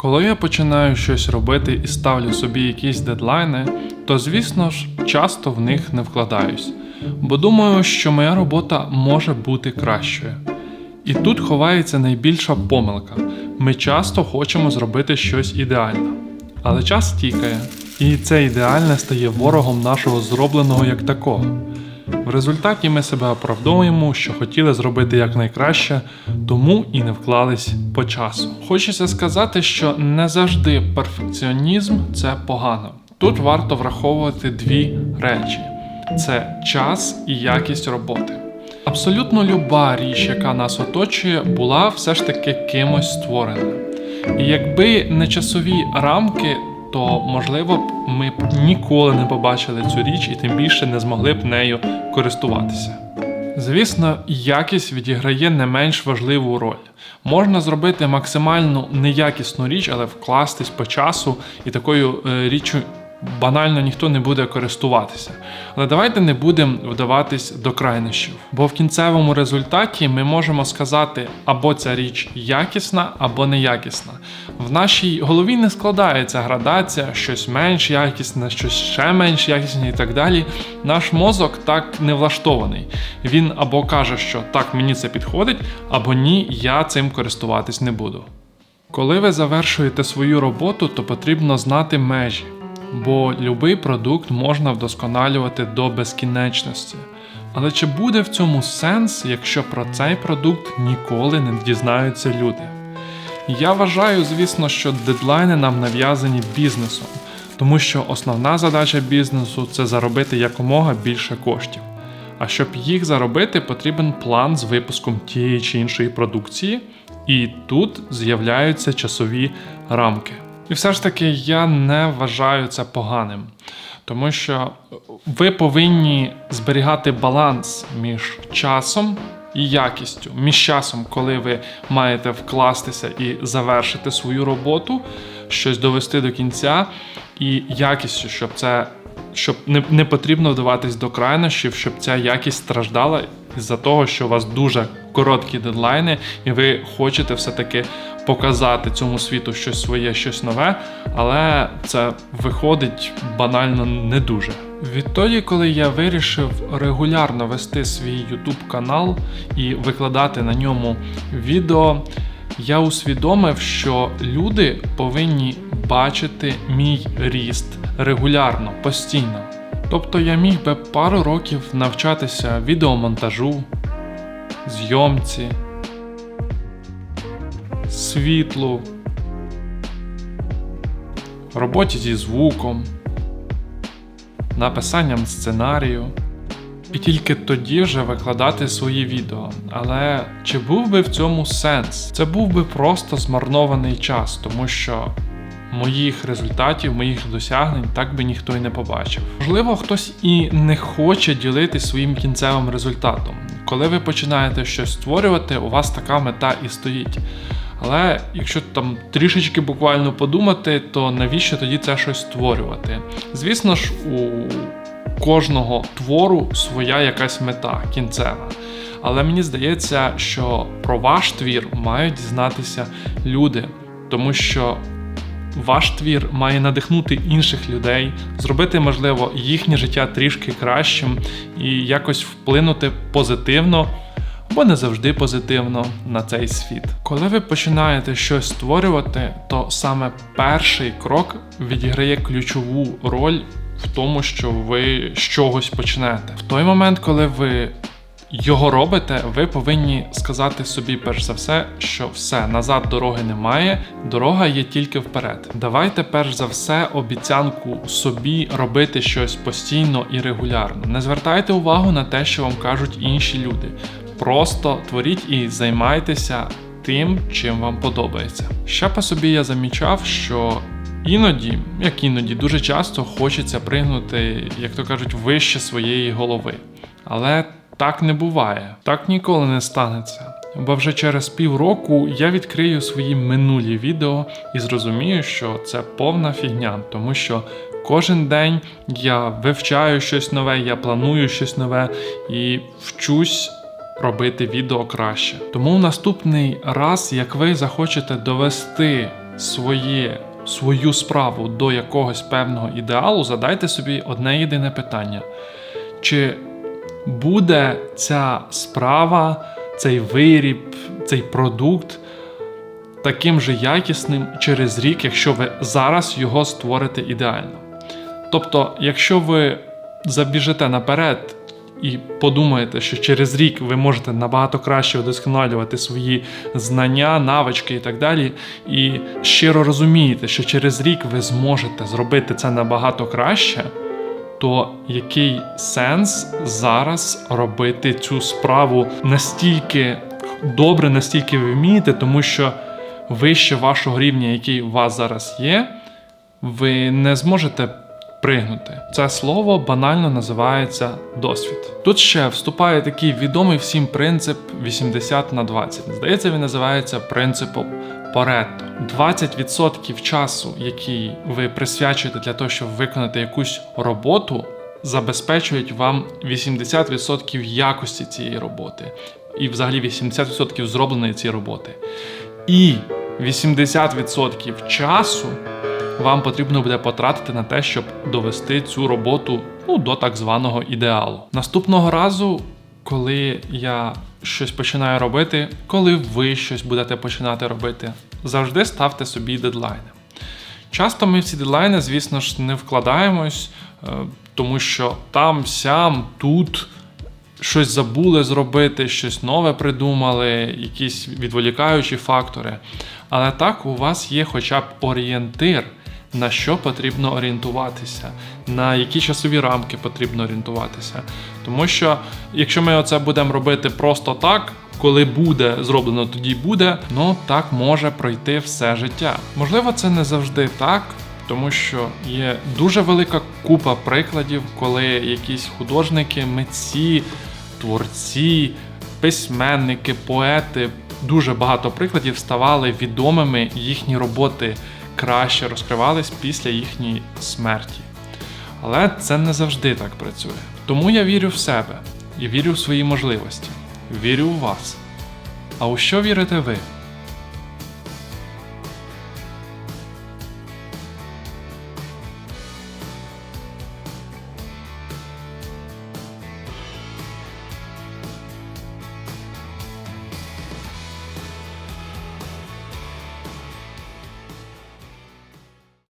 Коли я починаю щось робити і ставлю собі якісь дедлайни, то звісно ж часто в них не вкладаюсь, бо думаю, що моя робота може бути кращою. І тут ховається найбільша помилка. Ми часто хочемо зробити щось ідеально, але час тікає, і це ідеальне стає ворогом нашого зробленого як такого. В результаті ми себе оправдовуємо, що хотіли зробити якнайкраще, тому і не вклались по часу. Хочеться сказати, що не завжди перфекціонізм це погано. Тут варто враховувати дві речі: це час і якість роботи. Абсолютно люба річ, яка нас оточує, була все ж таки кимось створена. І якби не часові рамки, то можливо б ми б ніколи не побачили цю річ і тим більше не змогли б нею користуватися. Звісно, якість відіграє не менш важливу роль. Можна зробити максимально неякісну річ, але вкластись по часу і такою е, річчю банально ніхто не буде користуватися. Але давайте не будемо вдаватись до крайнощів, бо в кінцевому результаті ми можемо сказати, або ця річ якісна, або неякісна. В нашій голові не складається градація, щось менш якісне, щось ще менш якісне і так далі. Наш мозок так не влаштований. Він або каже, що так, мені це підходить, або ні, я цим користуватись не буду. Коли ви завершуєте свою роботу, то потрібно знати межі, бо будь-який продукт можна вдосконалювати до безкінечності. Але чи буде в цьому сенс, якщо про цей продукт ніколи не дізнаються люди? Я вважаю, звісно, що дедлайни нам нав'язані бізнесом, тому що основна задача бізнесу це заробити якомога більше коштів. А щоб їх заробити, потрібен план з випуском тієї чи іншої продукції, і тут з'являються часові рамки. І все ж таки я не вважаю це поганим, тому що ви повинні зберігати баланс між часом і якістю, між часом, коли ви маєте вкластися і завершити свою роботу, щось довести до кінця, і якістю, щоб це щоб не, не потрібно вдаватись до крайнощів, щоб ця якість страждала із-за того, що у вас дуже короткі дедлайни, і ви хочете все-таки показати цьому світу щось своє, щось нове, але це виходить банально не дуже. Відтоді, коли я вирішив регулярно вести свій YouTube канал і викладати на ньому відео, я усвідомив, що люди повинні бачити мій ріст регулярно, постійно. Тобто я міг би пару років навчатися відеомонтажу, зйомці, світлу, роботі зі звуком, написанням сценарію. І тільки тоді вже викладати свої відео. Але чи був би в цьому сенс? Це був би просто змарнований час, тому що моїх результатів, моїх досягнень так би ніхто і не побачив. Можливо, хтось і не хоче ділитися своїм кінцевим результатом. Коли ви починаєте щось створювати, у вас така мета і стоїть. Але якщо там трішечки буквально подумати, то навіщо тоді це щось створювати? Звісно ж, у кожного твору своя якась мета кінцева. Але мені здається, що про ваш твір мають дізнатися люди, тому що ваш твір має надихнути інших людей, зробити, можливо, їхнє життя трішки кращим і якось вплинути позитивно. Бо не завжди позитивно на цей світ. Коли ви починаєте щось створювати, то саме перший крок відіграє ключову роль в тому, що ви з чогось почнете. В той момент, коли ви його робите, ви повинні сказати собі, перш за все, що все, назад дороги немає, дорога є тільки вперед. Давайте, перш за все, обіцянку собі робити щось постійно і регулярно. Не звертайте увагу на те, що вам кажуть інші люди. Просто творіть і займайтеся тим, чим вам подобається. Ще по собі я замічав, що іноді, як іноді, дуже часто хочеться пригнути, як то кажуть, вище своєї голови. Але так не буває, так ніколи не станеться. Бо вже через півроку я відкрию свої минулі відео і зрозумію, що це повна фігня, тому що кожен день я вивчаю щось нове, я планую щось нове і вчусь робити відео краще. Тому в наступний раз, як ви захочете довести своє, свою справу до якогось певного ідеалу, задайте собі одне єдине питання: чи буде ця справа, цей виріб, цей продукт таким же якісним через рік, якщо ви зараз його створите ідеально? Тобто, якщо ви забіжете наперед і подумаєте, що через рік ви можете набагато краще удосконалювати свої знання, навички і так далі, і щиро розумієте, що через рік ви зможете зробити це набагато краще, то який сенс зараз робити цю справу настільки добре, настільки ви вмієте, тому що вище вашого рівня, який у вас зараз є, ви не зможете пригнути. Це слово банально називається досвід. Тут ще вступає такий відомий всім принцип 80 на 20. Здається, він називається принципом Паретто. 20% часу, який ви присвячуєте для того, щоб виконати якусь роботу, забезпечують вам 80% якості цієї роботи, і взагалі 80% зробленої цієї роботи. І 80% часу вам потрібно буде потратити на те, щоб довести цю роботу ну, до так званого ідеалу. Наступного разу, коли я щось починаю робити, коли ви щось будете починати робити, завжди ставте собі дедлайни. Часто ми в ці дедлайни, звісно ж, не вкладаємось, е, тому що там, сям, тут щось забули зробити, щось нове придумали, якісь відволікаючі фактори. Але так у вас є хоча б орієнтир, на що потрібно орієнтуватися, на які часові рамки потрібно орієнтуватися. Тому що якщо ми оце будемо робити просто так, коли буде зроблено, тоді буде, ну так може пройти все життя. Можливо, це не завжди так. Тому що є дуже велика купа прикладів, коли якісь художники, митці, творці, письменники, поети, дуже багато прикладів ставали відомими, їхні роботи краще розкривались після їхньої смерті. Але це не завжди так працює. Тому я вірю в себе і вірю в свої можливості. Вірю в вас. А у що вірите ви?